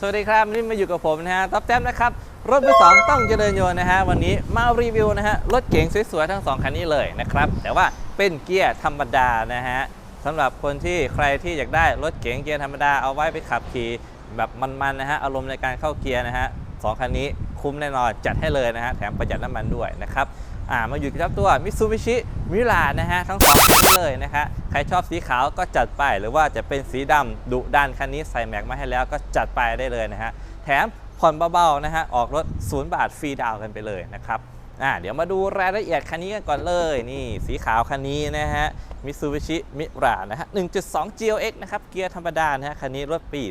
สวัสดีครับนนี่มาอยู่กับผมนะฮะท็อปแท็นะครับ รถมือสองต้องเจริญโยนนะฮะ วันนี้มารีวิวนะฮะ รถเก๋งสวยๆ ทั้งสองคันนี้เลยนะครับ แต่ว่าเป็นเกียร์ธรรมดานะฮะสำหรับคนที่ใครที่อยากได้รถเก๋งเกียร์ธรรมดาเอาไว้ไปขับขี่แบบมันๆนะฮะอารมณ์ในการเข้าเกียร์นะฮะสองคันนี้คุ้มแน่นอนจัดให้เลยนะฮะแถมประหยัดน้ำมันด้วยนะครับ อ่ามาอยู่กับตัวมิ t ซูบิชิมิลานะฮะ ทั้งสองคันเลยนะฮะใครชอบสีขาวก็จัดไป หรือว่าจะเป็นสีดำดุดันคันนี้ใส่แม็กมาให้แล้วก็จัดไปได้เลยนะฮะ แถมผ่อนเบาๆนะฮะ ออกรถ 0 บาทฟรีดาวน์กันไปเลยนะครับอ่าเดี๋ยวมาดูรายละเอียดคันนี้กันก่อนเลยนี่สีขาวคันนี้นะฮะมิซูบิชิมิรานะฮะ 1.2 GLX นะครับ เกียร์ธรรมดานะฮะ คันนี้รถปี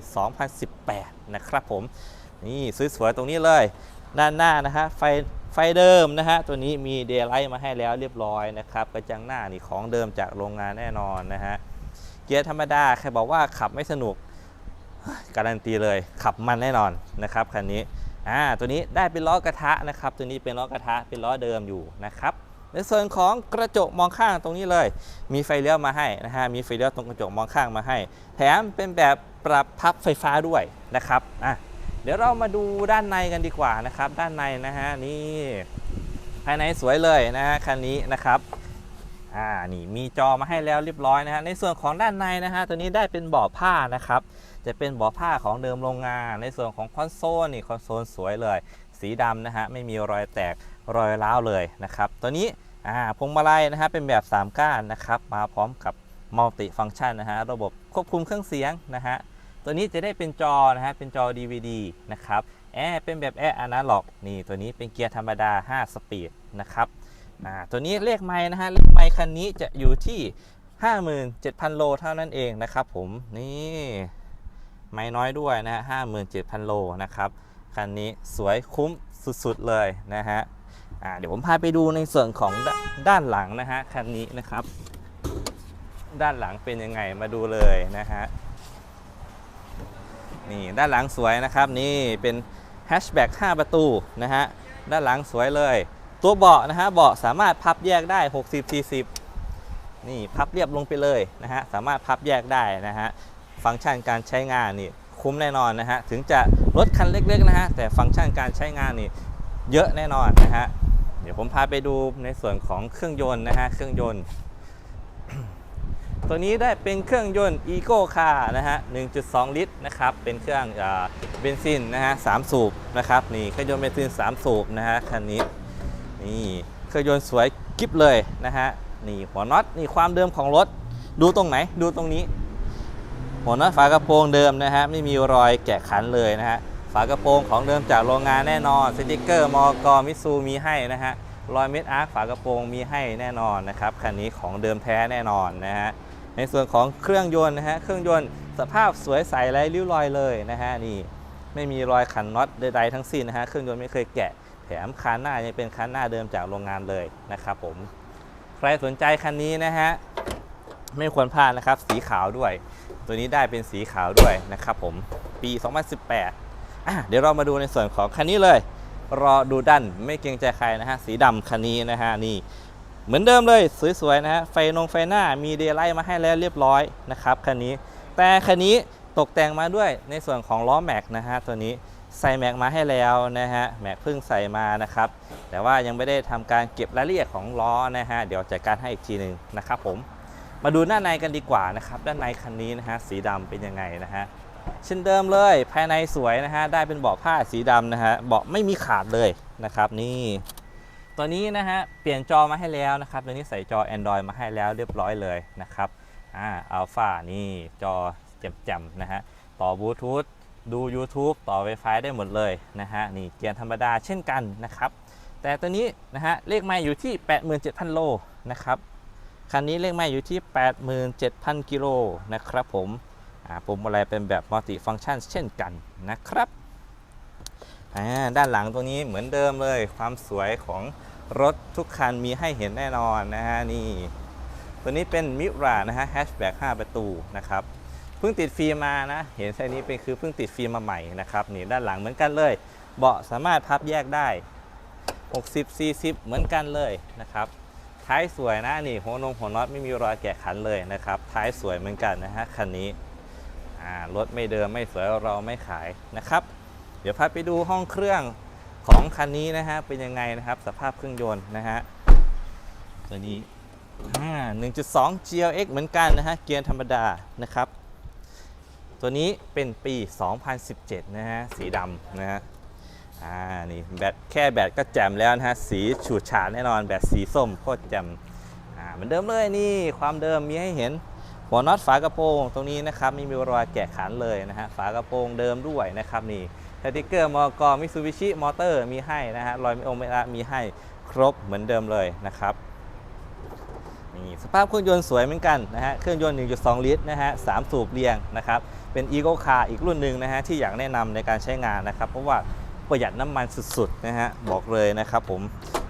2018 นะครับผม นี่สวยๆตรงนี้เลย ด้านหน้านะฮะไฟ ไฟเดิมนะฮะ ตัวนี้มีเดย์ไลท์มาให้แล้วเรียบร้อยนะครับ กระจังหน้านี่ของเดิมจากโรงงานแน่นอนนะฮะ เกียร์ธรรมดา ใครบอกว่าขับไม่สนุก การันตีเลยขับมันแน่นอนนะครับคันนี้ อ่า ตัวนี้ได้เป็นล้อกระทะนะครับ ตัวนี้เป็นล้อกระทะ เป็นล้อเดิมอยู่นะครับในส่วนของกระจกมองข้างตรงนี้เลย มีไฟเลี้ยวมาให้นะฮะ มีไฟเลี้ยวตรงกระจกมองข้างมาให้ แถมเป็นแบบปรับพับไฟฟ้าด้วยนะครับ อะ เดี๋ยวเรามาดูด้านในกันดีกว่านะครับ ด้านในนะฮะนี่ภายในสวยเลยนะฮะคันนี้นะครับอ่านี่มีจอมาให้แล้วเรียบร้อยนะฮะในส่วนของด้านในนะฮะตัวนี้ได้เป็นเบาะผ้านะครับ จะเป็นเบาะผ้าของเดิมโรงงาน ในส่วนของคอนโซลนี่คอนโซลสวยเลย สีดำนะฮะไม่มีรอยแตกรอยร้าวเลยนะครับ ตัวนี้อ่าพวงมาลัยนะฮะเป็นแบบ 3 ก้านนะครับ มาพร้อมกับมัลติฟัง c t ชันนะฮะระบบควบคุมเครื่องเสียงนะฮะ ตัวนี้จะได้เป็นจอนะฮะเป็นจอ DVD นะครับแอร์เป็นแบบแอร์อนาล็อกนี่ตัวนี้เป็นเกียร์ธรรมดา 5 สปีดนะครับอ่าตัวนี้เลขไม้นะฮะเลขไม้คันนี้จะอยู่ที่ 57,000 โลเท่านั้นเองนะครับผมนี่ไม้น้อยด้วยนะฮะ57,000 โลนะครับคันนี้สวยคุ้มสุดๆเลยนะฮะอ่าเดี๋ยวผมพาไปดูในส่วนของดด้านหลังนะฮะคันนี้นะครับ ด้านหลังเป็นยังไงมาดูเลยนะฮะ นี่ด้านหลังสวยนะครับนี่เป็นแฮชแบ็ก5ประตูนะฮะด้านหลังสวยเลย ตัวเบาะนะฮะเบาะสามารถพับแยกได้ 60 40 นี่พับเรียบลงไปเลยนะฮะสามารถพับแยกได้นะฮะฟังก์ชันการใช้งานนี่คุ้มแน่นอนนะฮะถึงจะรถคันเล็กๆนะฮะแต่ฟังก์ชันการใช้งานนี่เยอะแน่นอนนะฮะเดี๋ยวผมพาไปดูในส่วนของเครื่องยนต์นะฮะเครื่องยนต์ ตัวนี้ได้เป็นเครื่องยนต์ Eco Car นะฮะ 1.2 ลิตรนะครับ เป็นเครื่องเบนซินนะฮะ3สูบนะครับ นี่เครื่องยนต์เบนซิน3 สูบนะฮะคันนี้ นี่เครื่องยนต์สวยกิ๊บเลยนะฮะ นี่หัวน็อต นี่ความเดิมของรถ ดูตรงไหน ดูตรงนี้ หัวน็อตฝากระโปรงเดิมนะฮะ ไม่มีรอยแกะขันเลยนะฮะ ฝากระโปรงของเดิมจากโรงงานแน่นอน สติกเกอร์มอกมิซูมีให้นะฮะ รอยเม็ดอาร์คฝากระโปรงมีให้แน่นอนนะครับคันนี้ของเดิมแท้แน่นอนนะฮะในส่วนของเครื่องยนต์นะฮะเครื่องยนต์สภาพสวยใสไร้ริ้วรอยเลยนะฮะนี่ไม่มีรอยขันน็อตใดๆทั้งสิ้นนะฮะเครื่องยนต์ไม่เคยแกะแถมคันหน้ายังเป็นคันหน้าเดิมจากโรงงานเลยนะครับผมใครสนใจคันนี้นะฮะไม่ควรพลาดนะครับสีขาวด้วย ตัวนี้ได้เป็นสีขาวด้วยนะครับผมปี 2018อะเดี๋ยวเรามาดูในส่วนของคันนี้เลย รอดูดันไม่เกรงใจใครนะฮะ สีดำคันนี้นะฮะนี่ เหมือนเดิมเลยสวยๆนะฮะ ไฟนงไฟหน้ามีเดย์ไลท์มาให้แล้วเรียบร้อยนะครับคันนี้ แต่คันนี้ตกแต่งมาด้วยในส่วนของล้อแม็กนะฮะตัวนี้ใส่แม็กมาให้แล้วนะฮะแม็กเพิ่งใส่มานะครับ แต่ว่ายังไม่ได้ทำการเก็บรายละเอียดของล้อนะฮะเดี๋ยวจัดการให้อีกทีหนึ่งนะครับผมมาดูด้านในกันดีกว่านะครับ ด้านในคันนี้นะฮะสีดำเป็นยังไงนะฮะ เช่นเดิมเลย ภายในสวยนะฮะ ได้เป็นเบาะผ้าสีดำนะฮะ เบาะไม่มีขาดเลยนะครับ นี่ตัวนี้นะฮะ เปลี่ยนจอมาให้แล้วนะครับ ตัวนี้ใส่จอ Android มาให้แล้วเรียบร้อยเลยนะครับ อ่า อัลฟานี่จอแจ่มๆนะฮะ ต่อบลูทูธดู YouTube ต่อ Wi-Fi ได้หมดเลยนะฮะ นี่เกียร์ธรรมดาเช่นกันนะครับ แต่ตัวนี้นะฮะ เลขไม้อยู่ที่ 87,000 โลนะครับ คันนี้เลขไม้อยู่ที่ 87,000 กิโลนะครับผม ปุ่มอะไรเป็นแบบมัลติฟัง c t ชันเช่นกันนะครับด้านหลังตรงนี้เหมือนเดิมเลย ความสวยของรถทุกคันมีให้เห็นแน่นอนนะฮะนี่ตัวนี้เป็นมิรานะฮะแฮชแบ็ก5ประตูนะครับเพิ่งติดฟิล์มมานะ เห็นไซนี้เป็นคือเพิ่งติดฟิล์มมาใหม่นะครับนี่ด้านหลังเหมือนกันเลย เบาะสามารถพับแยกได้ 60 40 เหมือนกันเลยนะครับท้ายสวยนะนี่หัวนงหัวน็อตไม่มีรอยแกะขันเลยนะครับท้ายสวยเหมือนกันนะฮะคันนี้ รถไม่เดิมไม่สวยเราไม่ขายนะครับ เดี๋ยวพาไปดูห้องเครื่องของคันนี้นะฮะเป็นยังไงนะครับ สภาพเครื่องยนต์นะฮะตัวนี้อ่า1.2 GLX เหมือนกันนะฮะเกียร์ธรรมดานะครับ ตัวนี้เป็นปี 2017 นะฮะสีดำนะฮะอ่านี่แบตแค่แบตก็แจ่มแล้วนะฮะสีฉูดฉาดแน่นอนแบตสีส้มโคตรแจ่มอ่าเหมือนเดิมเลยนี่ความเดิมมีให้เห็น หัวน็อตฝากระโปรงตรงนี้นะครับไม่มีรอยแกะขันเลยนะฮะฝากระโปรงเดิมด้วยนะครับนี่สติกเกอร์มอกรมิซูบิชิมอเตอร์มีให้นะฮะรอยไม่องไม่ละมีให้ครบเหมือนเดิมเลยนะครับนี่สภาพเครื่องยนต์สวยเหมือนกันนะฮะเครื่องยนต์ 1.2 ลิตรนะฮะสามสูบเรียงนะครับเป็น Eco Car อีกรุ่นหนึ่งนะฮะที่อยากแนะนำในการใช้งานนะครับ เพราะว่าประหยัดน้ำมันสุดๆนะฮะบอกเลยนะครับผม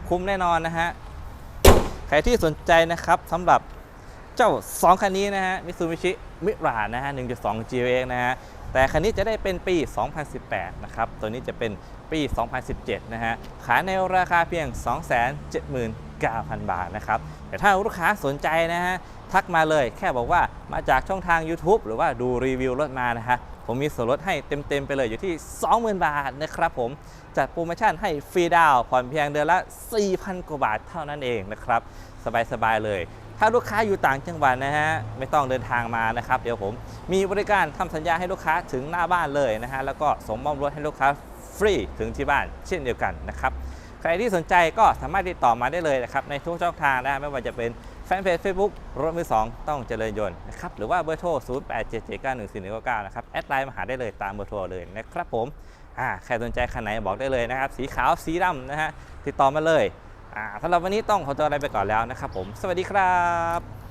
คุ้มแน่นอนนะฮะใครที่สนใจนะครับสำหรับ เจ้า 2 คันนี้นะฮะมิซูบิชิมิรานะฮะ 1.2 GX นะฮะ แต่คันนี้จะได้เป็นปี 2018 นะครับ ตัวนี้จะเป็นปี 2017 นะฮะ ขายในราคาเพียง 279,000 บาทนะครับ แต่ถ้าลูกค้าสนใจนะฮะ ทักมาเลยแค่บอกว่ามาจากช่องทาง YouTube หรือว่าดูรีวิวรถมานะฮะผมมีส่วนลดให้เต็ม ๆ ไปเลยอยู่ที่ 20,000 บาทนะครับผม จัดโปรโมชั่นให้ฟรีดาวน์ผ่อนเพียงเดือนละ 4,000 กว่าบาทเท่านั้นเองนะครับ สบาย ๆ เลย ถ้าลูกค้าอยู่ต่างจังหวัดนะฮะไม่ต้องเดินทางมานะครับ เดี๋ยวผมมีบริการทำสัญญาให้ลูกค้าถึงหน้าบ้านเลยนะฮะแล้วก็ส่งมอบรถให้ลูกค้าฟรีถึงที่บ้านเช่นเดียวกันนะครับใครที่สนใจก็สามารถติดต่อมาได้เลยนะครับในทุกช่องทางนะฮะไม่ว่าจะเป็นแฟนเพจ Facebook รถมือ 2 ต้องเจริญยนต์นะครับหรือว่าเบอร์โทร 0 8 7 7 9 1 4 1 9 9 นะครับ แอดไลน์มาหาได้เลยตามเบอร์โทรเลยนะครับผมอ่าใครสนใจคันไหนบอกได้เลยนะครับ สีขาวสีดำนะฮะติดต่อมาเลย สำหรับวันนี้ต้องขอตัวลาไปก่อนแล้วนะครับผม สวัสดีครับ